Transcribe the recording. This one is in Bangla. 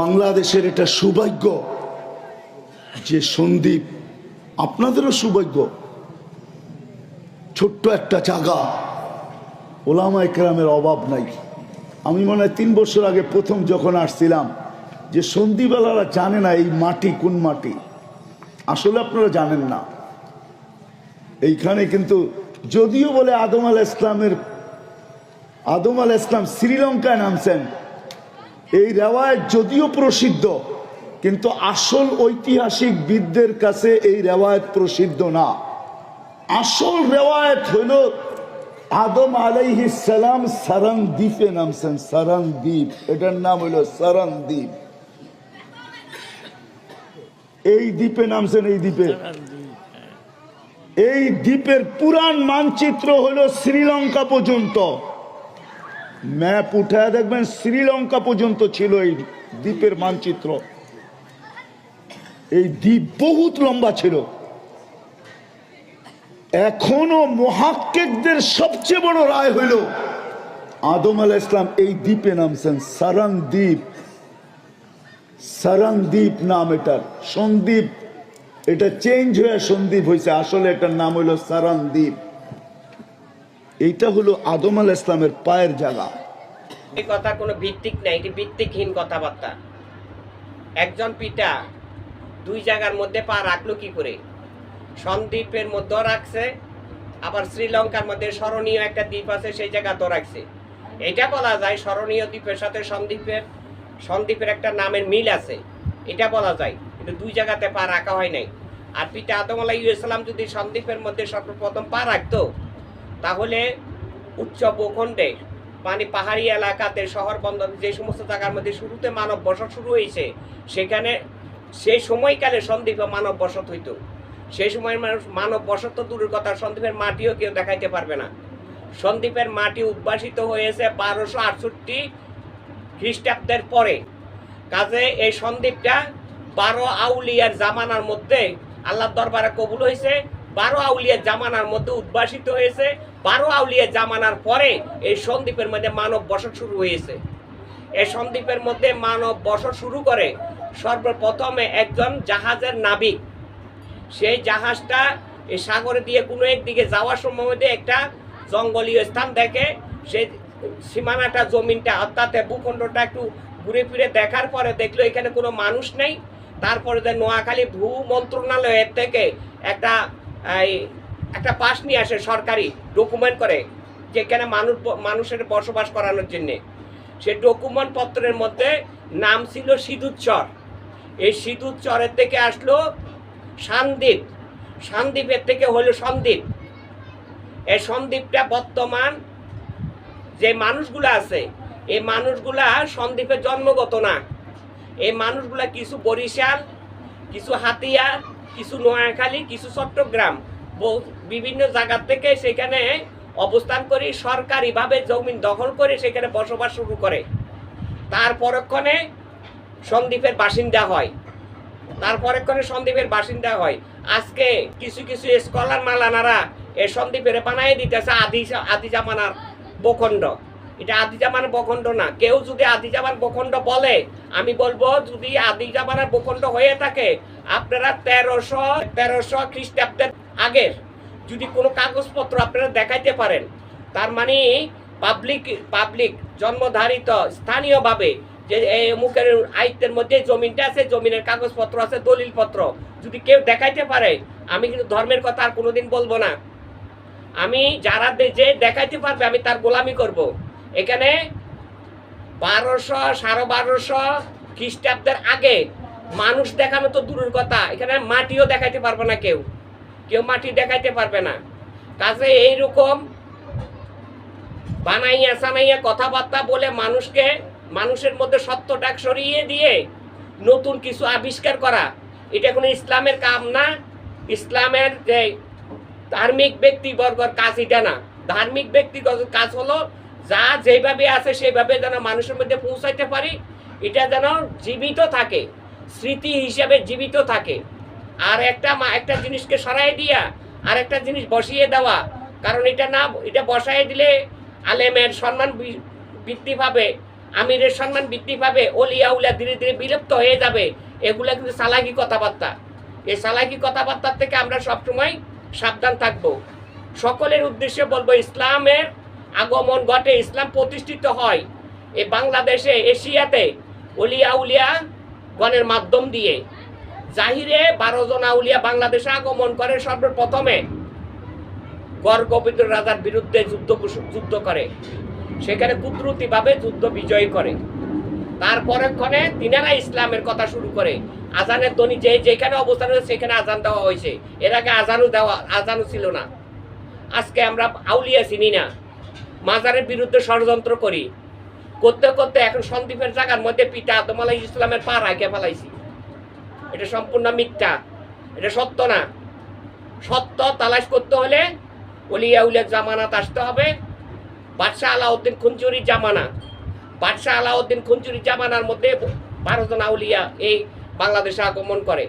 বাংলাদেশের এটা সৌভাগ্য যে সন্দীপ, আপনাদেরও সৌভাগ্য। ছোট্ট একটা জায়গা। ওলামা একরামের অভাব নাই। আমি মনে হয় তিন বছর আগে প্রথম যখন আসছিলাম, যে সন্ধিবেলারা জানে না এই মাটি কোন মাটি। আসলে আপনারা জানেন না। এইখানে কিন্তু যদিও বলে আদম আল ইসলামের আদম আল ইসলাম শ্রীলঙ্কায় নামছেন এই রেওয়ায়ত যদিও প্রসিদ্ধ কিন্তু আসল ঐতিহাসিক বিদদের কাছে এই রেওয়ায়ত প্রসিদ্ধ না। আসল রেওয়ায়ত হইল আদম আলাইহিস সালাম সারাং দ্বীপে নামছেন সারাং দ্বীপ এটার নাম হইল সারাং দ্বীপ এই দ্বীপে নামছেন এই দ্বীপে। এই দ্বীপের পুরান মানচিত্র হলো শ্রীলঙ্কা পর্যন্ত। ম্যাপ উঠায় দেখবেন শ্রীলঙ্কা পর্যন্ত ছিল এই দ্বীপের মানচিত্র। এই দ্বীপ বহুত লম্বা ছিল। এখনও মহাক্কেকদের সবচেয়ে বড় রায় হইল, আদম আলাহ ইসলাম এই দ্বীপে নামছেন। সারাং দ্বীপ। সারাং দ্বীপ নাম এটার। সন্দীপ এটা চেঞ্জ হয়ে সন্দীপ হয়েছে আসলে এটার নাম হইল সারাং দ্বীপ। এইটা হলো আদম আলাহ ইসলামের পায়ের জায়গা এই কথা কোনো ভিত্তিক নাই, এটি ভিত্তিকহীন কথাবার্তা। একজন পিতা দুই জায়গার মধ্যে পা রাখল কি করে? সন্দ্বীপের মধ্যেও রাখছে, আবার শ্রীলঙ্কার মধ্যে স্মরণীয় একটা দ্বীপ আছে, সেই জায়গাতেও রাখছে। এটা বলা যায় স্মরণীয় দ্বীপের সাথে সন্দ্বীপের সন্দ্বীপের একটা নামের মিল আছে। এটা বলা যায়, কিন্তু দুই জায়গাতে পা রাখা হয় নাই। আর পিতা আদম আলাহ ইসলাম যদি সন্দ্বীপের মধ্যে সর্বপ্রথম পা রাখতো তাহলে উচ্চ ভূখণ্ডে মানে পাহাড়ি এলাকাতে শহর বন্দর যে সমস্ত জায়গার মধ্যে শুরুতে মানব বসত শুরু হয়েছে, সেখানে সেই সময়কালে সন্দ্বীপে মানব বসত হইতো। সেই সময় মানুষ মানব বসত দূরের কথা, সন্দ্বীপের মাটিও কেউ দেখাইতে পারবে না। সন্দ্বীপের মাটি উদ্ভাসিত হয়েছে বারোশো আটষট্টি খ্রিস্টাব্দের পরে। কাজে এই সন্দ্বীপটা বারো আউলিয়ার জামানার মধ্যে আল্লাহর দরবারে কবুল হয়েছে। বারো আউলিয়ার জামানার মধ্যে উদ্ভাসিত হয়েছে। বারো আউলিয়া জামানার পরে এই সন্দ্বীপের মধ্যে মানব বসত শুরু হয়েছে। এই সন্দ্বীপের মধ্যে মানব বসত শুরু করে সর্বপ্রথমে একজন জাহাজের নাবিক। সেই জাহাজটা এই সাগরে দিয়ে কোনো একদিকে যাওয়ার সময় একটা জঙ্গলীয় স্থান দেখে। সেই সীমানাটা, জমিনটা অর্থাৎ ভূখণ্ডটা একটু ঘুরে ফিরে দেখার পরে দেখল এখানে কোনো মানুষ নেই। তারপরে যে নোয়াখালী ভূ মন্ত্রণালয়ের থেকে একটা একটা পাস নিয়ে আসে সরকারি ডকুমেন্ট করে, যেখানে মানুষ মানুষের বসবাস করানোর জন্যে। সে ডকুমেন্ট পত্রের মধ্যে নাম ছিল সিঁদুরচর এই সিঁদুরচরের থেকে আসলো সান্দ্বীপ সান্দ্বীপের থেকে হলো সন্দ্বীপ। এই সন্দ্বীপটা বর্তমান যে মানুষগুলো আছে, এই মানুষগুলা সন্দ্বীপে জন্মগত না। এই মানুষগুলা কিছু বরিশাল, কিছু হাতিয়া কিছু নোয়াখালী, কিছু চট্টগ্রাম বিভিন্ন জায়গা থেকে সেখানে অবস্থান করে সরকারিভাবে জমিন দখল করে সেখানে বসবাস শুরু করে। তার পরক্ষণে সন্দ্বীপের বাসিন্দা হয়। তার পরক্ষণে সন্দ্বীপের বাসিন্দা হয়। আজকে কিছু কিছু স্কলার মালানারা এ সন্দ্বীপের বানাই দিতেছে আদি আদি জামানার বখণ্ড এটা আদি জামানার বখণ্ড না। কেউ যদি আদি জামান বখণ্ড বলে, আমি বলব যদি আদি জামানার বখণ্ড হয়ে থাকে আপনারা তেরোশো তেরোশো খ্রিস্টাব্দের আগের যদি কোনো কাগজপত্র আপনারা দেখাইতে পারেন, তার মানে পাবলিক পাবলিক জন্মধারিত, স্থানীয়ভাবে যে অমুকের আয়ত্তের মধ্যে জমিনটা আছে, জমিনের কাগজপত্র আছে, দলিলপত্র যদি কেউ দেখাইতে পারে, আমি কিন্তু ধর্মের কথা আর কোনোদিন বলব না আমি যারা যে দেখাইতে পারবে, আমি তার গোলামি করব। এখানে বারোশো, সাড়ে বারোশো খ্রিস্টাব্দের আগে মানুষ দেখানো তো দূরের কথা, এখানে মাটিও দেখাইতে পারবে না কেউ। কেউ মাটি দেখাইতে পারবে না। কাজে এইরকম বানাইয়া সানাইয়া কথাবার্তা বলে মানুষকে, মানুষের মধ্যে সত্যটা সরিয়ে দিয়ে নতুন কিছু আবিষ্কার করা, এটা কোনো ইসলামের কাম না। ইসলামের যে ধার্মিক ব্যক্তিবর্গর কাজ এটা না। ধার্মিক ব্যক্তিগত কাজ হলো যা যেভাবে আছে সেইভাবে যেন মানুষের মধ্যে পৌঁছাইতে পারি, এটা যেন জীবিত থাকে। স্মৃতি হিসাবে জীবিত থাকে। আর একটা একটা জিনিসকে সরাই দিয়া, আর একটা জিনিস বসিয়ে দেওয়া। কারণ এটা না, এটা বসাই দিলে আলেমের সম্মান বৃদ্ধি পাবে, আমিরের সম্মান বৃদ্ধি পাবে অলিয়া উলিয়া ধীরে ধীরে বিলুপ্ত হয়ে যাবে। এগুলা কিন্তু সালাকি কথাবার্তা। এই সালাকি কথাবার্তার থেকে আমরা সবসময় সাবধান থাকব। সকলের উদ্দেশ্যে বলব, ইসলামের আগমন ঘটে, ইসলাম প্রতিষ্ঠিত হয়। এ বাংলাদেশে, এশিয়াতে অলিয়া উলিয়া গণের মাধ্যম দিয়ে। জাহিরে বারো জন আউলিয়া বাংলাদেশে আগমন করে সর্বপ্রথমে। গড় গোবিন্দ রাজার বিরুদ্ধে যুদ্ধ যুদ্ধ করে। সেখানে কুদরতিভাবে যুদ্ধ বিজয় করে। তারপরে ক্ষণে তিনারা ইসলামের কথা শুরু করে। আজানের ধ্বনি যে যেখানে অবস্থান হয়েছে, সেখানে আজান দেওয়া হয়েছে। এর আগে আজানও দেওয়া আজানও ছিল না। আজকে আমরা আউলিয়া চিনি না। মাজারের বিরুদ্ধে ষড়যন্ত্র করি। করতে করতে এখন সন্দীপের জায়গার মধ্যে পিতা আদম আলাই ইসলামের পা রাখে ফেলাইছি। এটা সম্পূর্ণ মিথ্যা। এটা সত্য না। সত্য তালাশ করতে হলে অলিয়া উলিয়া জামানাত আসতে হবে। বাদশাহ আলাউদ্দিন খুঞ্চুরির জামানা। বাদশাহ আলাউদ্দিন খুঞ্চুরির জামানার মধ্যে বারো জন আউলিয়া এই বাংলাদেশে আগমন করে।